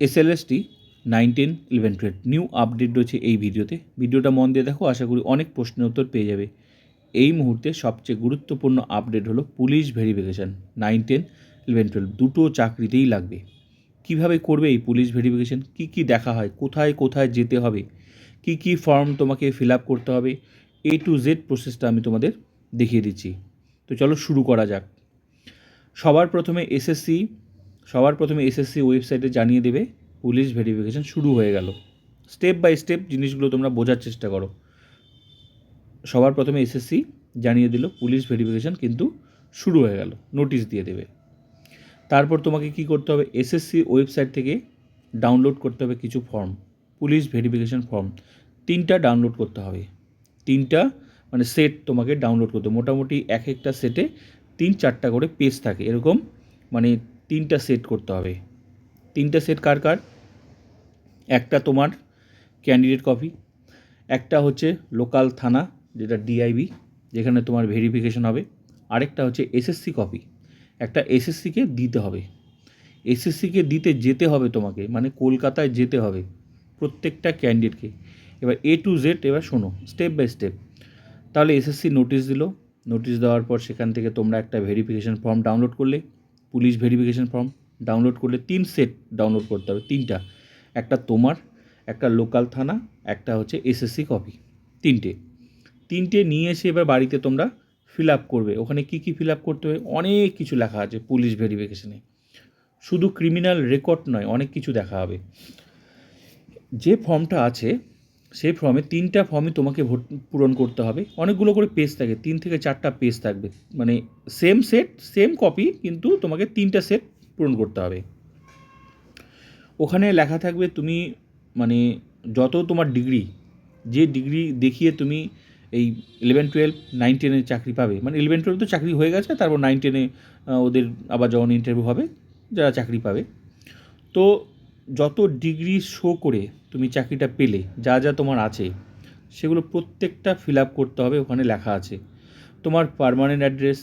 SLST nine ten eleven twelve. New update রয়েছে এই ভিডিওতে। ভিডিওটা মন দিয়ে দেখো, আশা করি অনেক প্রশ্নের উত্তর পেয়ে যাবে। এই মুহূর্তে সবচেয়ে গুরুত্বপূর্ণ আপডেট হলো police verification nine ten eleven twelve. দুটো চাকরিতেই লাগবে। কীভাবে করবে এই পুলিশ ভেরিফিকেশান কী কী দেখা হয়? কোথায় কোথায় যেতে হবে? কি কি ফর্ম তোমাকে ফিল আপ করতে হবে? এ টু জেড প্রসেসটা আমি তোমাদের দেখিয়ে দিচ্ছি। তো চলো শুরু করা যাক। সবার প্রথমে এসএসসি সবার প্রথমে এসএসসি ওয়েবসাইটে জানিয়ে দেবে পুলিশ ভেরিফিকেশান শুরু হয়ে গেল। স্টেপ বাই স্টেপ জিনিসগুলো তোমরা বোঝার চেষ্টা করো। সবার প্রথমে এসএসসি জানিয়ে দিল পুলিশ ভেরিফিকেশান কিন্তু শুরু হয়ে গেল নোটিশ দিয়ে দেবে। তারপর তোমাকে কি করতে হবে? এসএসসি ওয়েবসাইট থেকে ডাউনলোড করতে হবে কিছু ফর্ম পুলিশ ভেরিফিকেশান ফর্ম তিনটা ডাউনলোড করতে হবে। তিনটা মানে সেট তোমাকে ডাউনলোড করতে মোটামুটি এক একটা সেটে তিন চারটা করে পেজ থাকে। এরকম মানে তিনটা সেট করতে হবে। তিনটা সেট কার কার? একটা তোমার ক্যান্ডিডেট কপি একটা হচ্ছে লোকাল থানা, যেটা ডিআইবি যেখানে তোমার ভেরিফিকেশন হবে। আরেকটা হচ্ছে এসএসসি কপি একটা এসএসসিকে দিতে হবে। এসএসসিকে দিতে যেতে হবে তোমাকে মানে কলকাতায় যেতে হবে প্রত্যেকটা ক্যান্ডিডেটকে এবার এ টু জেড এবার শোনো স্টেপ বাই স্টেপ তাহলে এসএসসি নোটিশ দিল নোটিশ দেওয়ার পর সেখান থেকে তোমরা একটা ভেরিফিকেশন ফর্ম ডাউনলোড করলে। পুলিশ ভেরিফিকেশন ফর্ম ডাউনলোড করলে তিন সেট ডাউনলোড করতে হবে, তিনটা। একটা তোমার, একটা লোকাল থানা, একটা হচ্ছে এসএসসি কপি, তিনটে। তিনটে নিয়ে এসে এবার বাড়িতে তোমরা ফিল আপ করবে। ওখানে কী কী ফিল আপ করতে হবে? অনেক কিছু লেখা আছে পুলিশ ভেরিফিকেশনে। শুধু ক্রিমিনাল রেকর্ড নয়, অনেক কিছু দেখা হবে। যে ফর্মটা আছে সেই ফর্মে তিনটা ফর্মই তোমাকে ভোট পূরণ করতে হবে। অনেকগুলো করে পেজ থাকে, তিন থেকে চারটা পেজ থাকবে। মানে সেম সেট সেম কপি কিন্তু তোমাকে তিনটা সেট পূরণ করতে হবে। ওখানে লেখা থাকবে তুমি মানে যত তোমার ডিগ্রি যে ডিগ্রি দেখিয়ে তুমি এই ইলেভেন টুয়েলভ নাইন টেনের চাকরি পাবে। মানে ইলেভেন টুয়েলভ তো চাকরি হয়ে গেছে, তারপর নাইন টেনে ওদের আবার যখন ইন্টারভিউ হবে, যারা চাকরি পাবে। তো যত ডিগ্রি শো করে তুমি চাকরিটা পেলে, যা যা তোমার আছে, সেগুলো প্রত্যেকটা ফিল আপ করতে হবে, ওখানে লেখা আছে। তোমার permanent address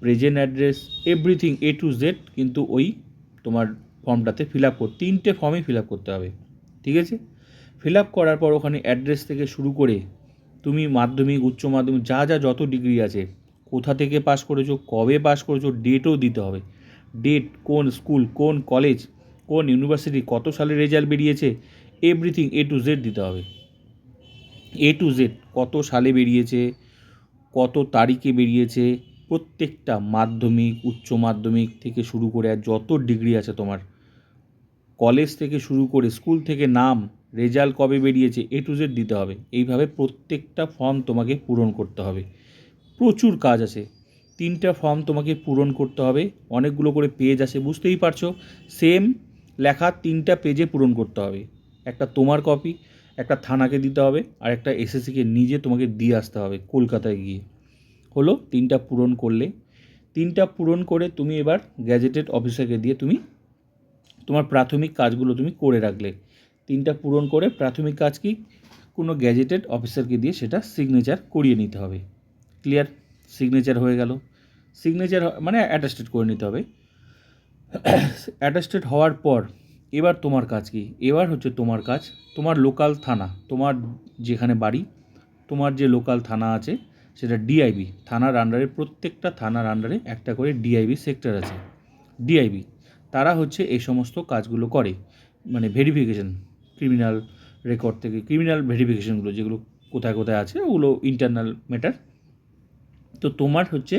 present address everything A to Z কিন্তু ওই তোমার ফর্মটাতে ফিল আপ কর, তিনটে ফর্মই ফিল আপ করতে হবে, ঠিক আছে? ফিল আপ করার পর ওখানে অ্যাড্রেস থেকে শুরু করে তুমি মাধ্যমিক, উচ্চ মাধ্যমিক, যা যা যত ডিগ্রি আছে, কোথা থেকে পাস করেছ, কবে পাস করেছ ডেটও দিতে হবে। ডেট কোন স্কুল কোন কলেজ কোন ইউনিভার্সিটি কত সালে রেজাল্ট বেরিয়েছে এভরিথিং এ টু জেড দিতে হবে। এ টু জেড কত সালে বেরিয়েছে, কত তারিখে বেরিয়েছে, প্রত্যেকটা মাধ্যমিক, উচ্চ মাধ্যমিক থেকে শুরু করে আর যত ডিগ্রি আছে তোমার কলেজ থেকে শুরু করে স্কুল থেকে নাম রেজাল্ট কবে বেরিয়েছে এ টু জেড দিতে হবে। এইভাবে প্রত্যেকটা ফর্ম তোমাকে পূরণ করতে হবে। প্রচুর কাজ আছে। তিনটা ফর্ম তোমাকে পূরণ করতে হবে। অনেকগুলো করে পেজ আছে, বুঝতেই পারছ? সেম লেখা তিনটা পেজে পূরণ করতে হবে। একটা তোমার কপি একটা থানাকে দিতে হবে, আর একটা এসএসসিকে নিজে তোমাকে দিয়ে আসতে হবে কলকাতায় গিয়ে। হলো তিনটা পূরণ করলে। তিনটা পূরণ করে তুমি এবার গ্যাজেটেড অফিসারকে দিয়ে তুমি তোমার প্রাথমিক কাজগুলো তুমি করে রাখলে। তিনটা পূরণ করে প্রাথমিক কাজ কি? কোনো গ্যাজেটেড অফিসারকে দিয়ে সেটা সিগনেচার করিয়ে নিতে হবে। ক্লিয়ার সিগনেচার হয়ে গেল। সিগনেচার মানে অ্যাটাস্টেড করে নিতে হবে। অ্যাটাস্টেড হওয়ার পর এবার তোমার কাজ কি? এবার হচ্ছে তোমার কাজ, তোমার লোকাল থানা, তোমার যেখানে বাড়ি, তোমার যে লোকাল থানা আছে, সেটা ডিআইবি থানার আন্ডারে প্রত্যেকটা থানার আন্ডারে একটা করে ডিআইবি সেক্টর আছে। ডিআইবি তারা হচ্ছে এই সমস্ত কাজগুলো করে মানে ভেরিফিকেশন ক্রিমিনাল রেকর্ড থেকে ক্রিমিনাল ভেরিফিকেশনগুলো যেগুলো কোথায় কোথায় আছে, ওগুলো ইন্টারনাল ম্যাটার তো তোমার হচ্ছে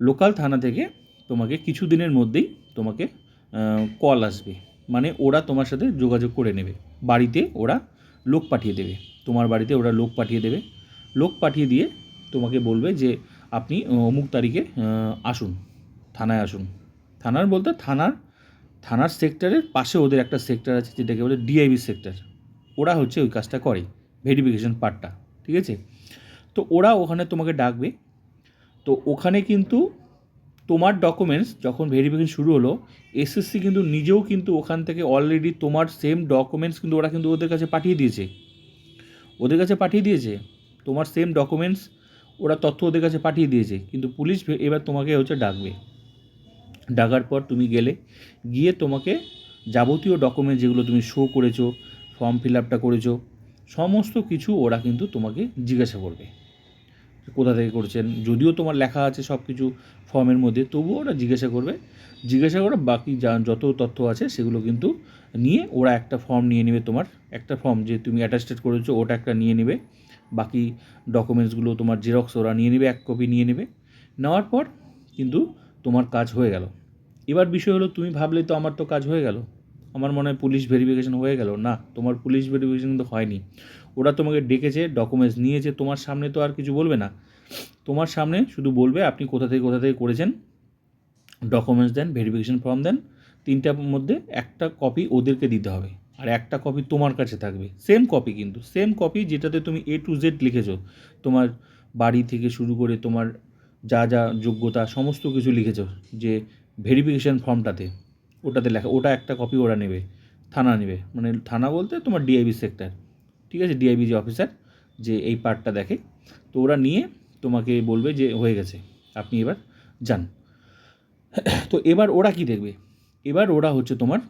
লোকাল থানা থেকে তোমাকে কিছু দিনের মধ্যেই তোমাকে কল আসবে। মানে ওরা তোমার সাথে যোগাযোগ করে নেবে। বাড়িতে ওরা লোক পাঠিয়ে দেবে। তোমার বাড়িতে ওরা লোক পাঠিয়ে দেবে। লোক পাঠিয়ে দিয়ে তোমাকে বলবে যে, আপনি অমুক তারিখে আসুন, থানায় আসুন। থানার বলতে থানার থানার সেক্টরের পাশে ওদের একটা সেক্টর আছে যেটাকে বলে ডিআইবি সেক্টর। ওরা হচ্ছে ওই কাজটা করে, ভেরিফিকেশন পার্টটা, ঠিক আছে? তো ওরা ওখানে তোমাকে ডাকবে। তো ওখানে কিন্তু তোমার ডকুমেন্টস যখন ভেরিফিকেশন শুরু হলো এসএসসি কিন্তু নিজেও কিন্তু ওখান থেকে অলরেডি তোমার সেম ডকুমেন্টস কিন্তু ওরা কিন্তু ওদের কাছে পাঠিয়ে দিয়েছে। ওদের কাছে পাঠিয়ে দিয়েছে, তোমার সেম ডকুমেন্টস ওরা তথ্য ওদের কাছে পাঠিয়ে দিয়েছে, কিন্তু পুলিশ এবার তোমাকে হচ্ছে ডাকবে। ডাকার পর তুমি গেলে, গিয়ে তোমাকে যাবতীয় ডকুমেন্ট যেগুলো তুমি শো করেছ ফর্ম ফিল আপটা করেছ, সমস্ত কিছু ওরা কিন্তু তোমাকে জিজ্ঞাসা করবে। কোথা থেকে করেছেন? যদিও তোমার লেখা আছে সব কিছু ফর্মের মধ্যে, তবুও ওরা জিজ্ঞাসা করবে। জিজ্ঞাসা করে বাকি যা যত তথ্য আছে সেগুলো কিন্তু নিয়ে ওরা একটা ফর্ম নিয়ে নেবে তোমার, একটা ফর্ম যে তুমি অ্যাটাস্টেড করেছ ওটা একটা নিয়ে নেবে। বাকি ডকুমেন্টসগুলো তোমার জেরক্স ওরা নিয়ে নেবে, এক কপি নিয়ে নেবে। নেওয়ার পর কিন্তু তোমার কাজ হয়ে গেল। এবার বিষয় হলো, তুমি ভাবলে তো আমার তো কাজ হয়ে গেল। আমার মনে হয় পুলিশ ভেরিফিকেশন হয়ে গেল। না, তোমার পুলিশ ভেরিফিকেশন কিন্তু হয়নি। ওরা তোমাকে ডেকেছে ডকুমেন্টস নিয়েছে, তোমার সামনে তো আর কিছু বলবে না। তোমার সামনে শুধু বলবে, আপনি কোথা থেকে কোথা থেকে করেছেন ডকুমেন্টস দেন ভেরিফিকেশন ফর্ম দেন, তিনটার মধ্যে একটা কপি ওদেরকে দিতে হবে। আর একটা কপি তোমার কাছে থাকবে। সেম কপি কিন্তু সেম কপি যেটাতে তুমি এ টু জেড লিখেছো। তোমার বাড়ি থেকে শুরু করে তোমার যা যা যোগ্যতা, সমস্ত কিছু লিখেছো যে ভেরিফিকেশান ফর্মটাতে ওটাতে লেখা, ওটা একটা কপি ওরা নেবে, থানা নেবে। মানে থানা বলতে তোমার ডিআইবি সেক্টর ঠিক আছে? ডিআইবি যে অফিসার যে এই পার্টটা দেখে। তো ওরা নিয়ে তোমাকে বলবে যে হয়ে গেছে, আপনি এবার যান। তো এবার ওরা কি দেখবে? এবার ওরা হচ্ছে তোমার,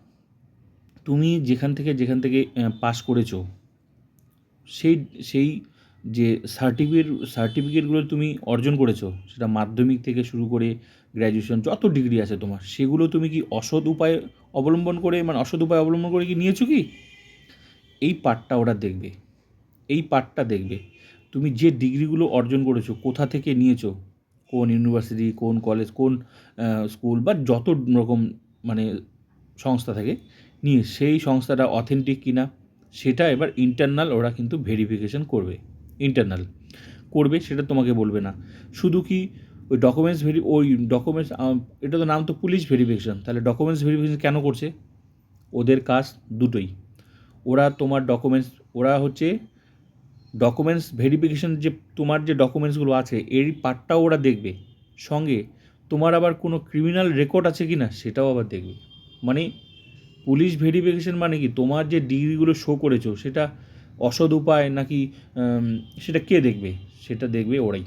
তুমি যেখান থেকে যেখান থেকে পাস করেছ, সেই সেই যে সার্টিফিকেট সার্টিফিকেটগুলো তুমি অর্জন করেছ, সেটা মাধ্যমিক থেকে শুরু করে গ্র্যাজুয়েশন যত ডিগ্রি আছে তোমার, সেগুলো তুমি কি অসৎ উপায় অবলম্বন করে মানে অসৎ উপায় অবলম্বন করে কি নিয়েছো কি? এই পার্টটা ওরা দেখবে। এই পার্টটা দেখবে। তুমি যে ডিগ্রিগুলো অর্জন করেছ, কোথা থেকে নিয়েছো? কোন ইউনিভার্সিটি কোন কলেজ কোন স্কুল বা যত রকম মানে সংস্থা থেকে, নিয়ে সেই সংস্থাটা অথেন্টিক কিনা, সেটা এবার ইন্টারনাল ওরা কিন্তু ভেরিফিকেশন করবে। ইন্টারনাল করবে, সেটা তোমাকে বলবে না। শুধু কি ওই ডকুমেন্টস ভেরি ওই ডকুমেন্টস এটা তো নাম তো পুলিশ ভেরিফিকেশন তাহলে ডকুমেন্টস ভেরিফিকেশন কেন করছে? ওদের কাজ দুটোই। ওরা তোমার ডকুমেন্টস ওরা হচ্ছে ডকুমেন্টস ভেরিফিকেশন যে, তোমার যে ডকুমেন্টসগুলো আছে এই পার্টটাও ওরা দেখবে। সঙ্গে তোমার আবার কোনো ক্রিমিনাল রেকর্ড আছে কি না সেটাও আবার দেখবে। মানে পুলিশ ভেরিফিকেশন মানে কি? তোমার যে ডিগ্রিগুলো শো করেছ, সেটা অসৎ উপায় নাকি সেটা কে দেখবে? সেটা দেখবে ওরাই।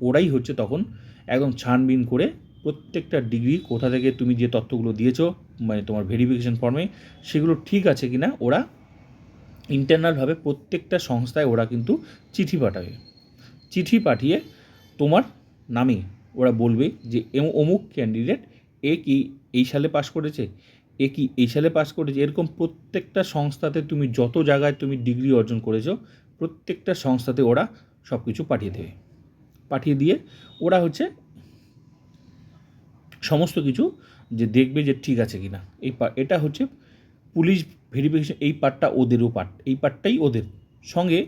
ওরাই হচ্ছে তখন একদম ছানবিন করে প্রত্যেকটা ডিগ্রি কোথা থেকে তুমি যে তথ্যগুলো দিয়েছ মানে তোমার ভেরিফিকেশন ফর্মে সেগুলো ঠিক আছে কি না ওরা ইন্টারনালভাবে প্রত্যেকটা সংস্থায় ওরা কিন্তু চিঠি পাঠাবে। চিঠি পাঠিয়ে তোমার নামে ওরা বলবে যে, এম, অমুক ক্যান্ডিডেট এ কি এই সালে পাশ করেছে? এ কি এই সালে পাস করেছে? এরকম প্রত্যেকটা সংস্থাতে তুমি যত জায়গায় তুমি ডিগ্রি অর্জন করেছ, প্রত্যেকটা সংস্থাতে ওরা সব কিছু পাঠিয়ে দেবে। পাঠিয়ে দিয়ে ওরা হচ্ছে সমস্ত কিছু যে দেখবে যে ঠিক আছে কি না এই এটা হচ্ছে পুলিশ ভেরিফিকেশন এই পার্টটা ওদেরও পার্ট, এই পার্টটাই ওদের। সঙ্গে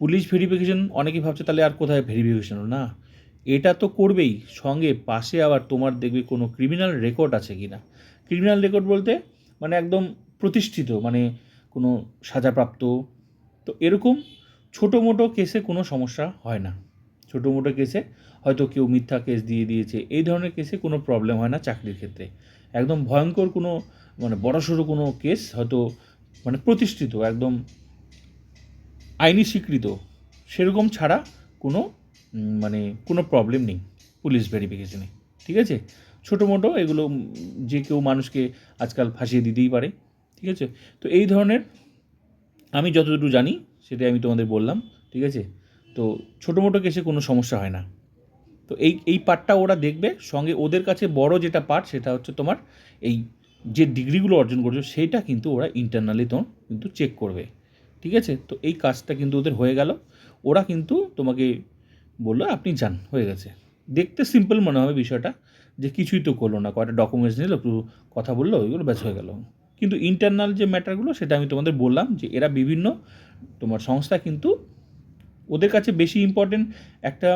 পুলিশ ভেরিফিকেশন অনেকে ভাবছে তাহলে আর কোথায় ভেরিফিকেশন না, এটা তো করবেই। সঙ্গে পাশে আবার তোমার দেখবে কোনো ক্রিমিনাল রেকর্ড আছে কি না ক্রিমিনাল রেকর্ড বলতে মানে একদম প্রতিষ্ঠিত মানে কোনো সাজাপ্রাপ্ত। তো এরকম ছোটো মোটো কেসে কোনো সমস্যা হয় না। ছোটো মোটো কেসে হয়তো কেউ মিথ্যা কেস দিয়ে দিয়েছে। এই ধরনের কেসে কোনো প্রবলেম হয় না চাকরির ক্ষেত্রে। একদম ভয়ঙ্কর কোনো মানে বড়সড় কোনো কেস হয়তো মানে প্রতিষ্ঠিত, একদম আইনি স্বীকৃত। সেরকম ছাড়া কোনো মানে কোনো প্রবলেম নেই পুলিশ ভেরিফিকেশনে ঠিক আছে? ছোটো মোটো, এগুলো যে কেউ মানুষকে আজকাল ফাঁসিয়ে দিতেই পারে। ঠিক আছে? তো এই ধরনের আমি যতটুকু জানি, সেটাই আমি তোমাদের বললাম। ঠিক আছে? তো ছোটো মোটো কেসে কোনো সমস্যা হয় না। তো এই এই পার্টটা ওরা দেখবে, সঙ্গে ওদের কাছে বড় যেটা পার্ট সেটা হচ্ছে তোমার এই যে ডিগ্রিগুলো অর্জন করছ সেইটা কিন্তু ওরা ইন্টারনালি তো কিন্তু চেক করবে। ঠিক আছে? তো এই কাজটা কিন্তু ওদের হয়ে গেল। ওরা কিন্তু তোমাকে বলল, আপনি যান, হয়ে গেছে। দেখতে সিম্পল মনে হবে বিষয়টা, যে কিছুই তো করল না কয়েকটা ডকুমেন্টস নিল একটু কথা বলল, ওইগুলো ব্যাস হয়ে গেল। কিন্তু ইন্টারনাল যে ম্যাটারগুলো সেটা আমি তোমাদের বললাম যে এরা বিভিন্ন তোমার সংস্থা কিন্তু ওদের কাছে বেশি ইম্পর্টেন্ট একটা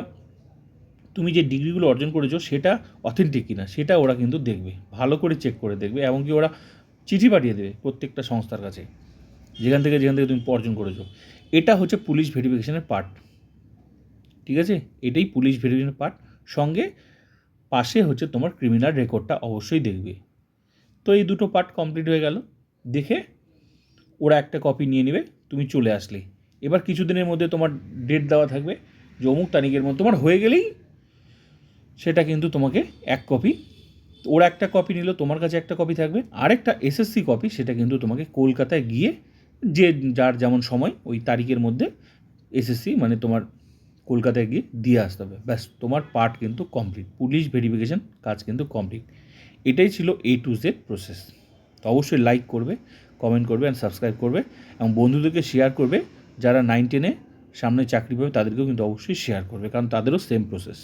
তুমি যে ডিগ্রিগুলো অর্জন করেছ সেটা অথেন্টিক কিনা, সেটা ওরা কিন্তু দেখবে, ভালো করে চেক করে দেখবে এমনকি ওরা চিঠি পাঠিয়ে দেবে প্রত্যেকটা সংস্থার কাছে, যেখান থেকে যেখান থেকে তুমি অর্জন করেছ। এটা হচ্ছে পুলিশ ভেরিফিকেশনের পার্ট ঠিক আছে? এটাই পুলিশ ভেরিফিকেশনের পার্ট সঙ্গে পাশে হচ্ছে তোমার ক্রিমিনাল রেকর্ডটা অবশ্যই দেখবে। তো এই দুটো পার্ট কমপ্লিট হয়ে গেল, দেখে ওরা একটা কপি নিয়ে নেবে, তুমি চলে আসলে। এবার কিছুদিনের মধ্যে তোমার ডেট দেওয়া থাকবে যে অমুক তারিখের মধ্যে, তোমার হয়ে গেলেই সেটা কিন্তু তোমাকে এক কপি ওর একটা কপি নিল, তোমার কাছে একটা কপি থাকবে, আরেকটা এসএসসি কপি সেটা কিন্তু তোমাকে কলকাতায় গিয়ে যে যার যেমন সময় ওই তারিখের মধ্যে এসএসসি মানে তোমার কলকাতায় গিয়ে দিয়ে আসতে হবে। ব্যাস, তোমার পার্ট কিন্তু কমপ্লিট পুলিশ ভেরিফিকেশান কাজ কিন্তু কমপ্লিট এটাই ছিল এ টু জেড প্রসেস তো অবশ্যই লাইক করবে কমেন্ট করবে অ্যান্ড সাবস্ক্রাইব করবে এবং বন্ধুদেরকে শেয়ার করবে যারা নাইন টেনে সামনে চাকরি পাবে তাদেরকেও কিন্তু অবশ্যই শেয়ার করবে, কারণ তাদেরও সেম প্রসেস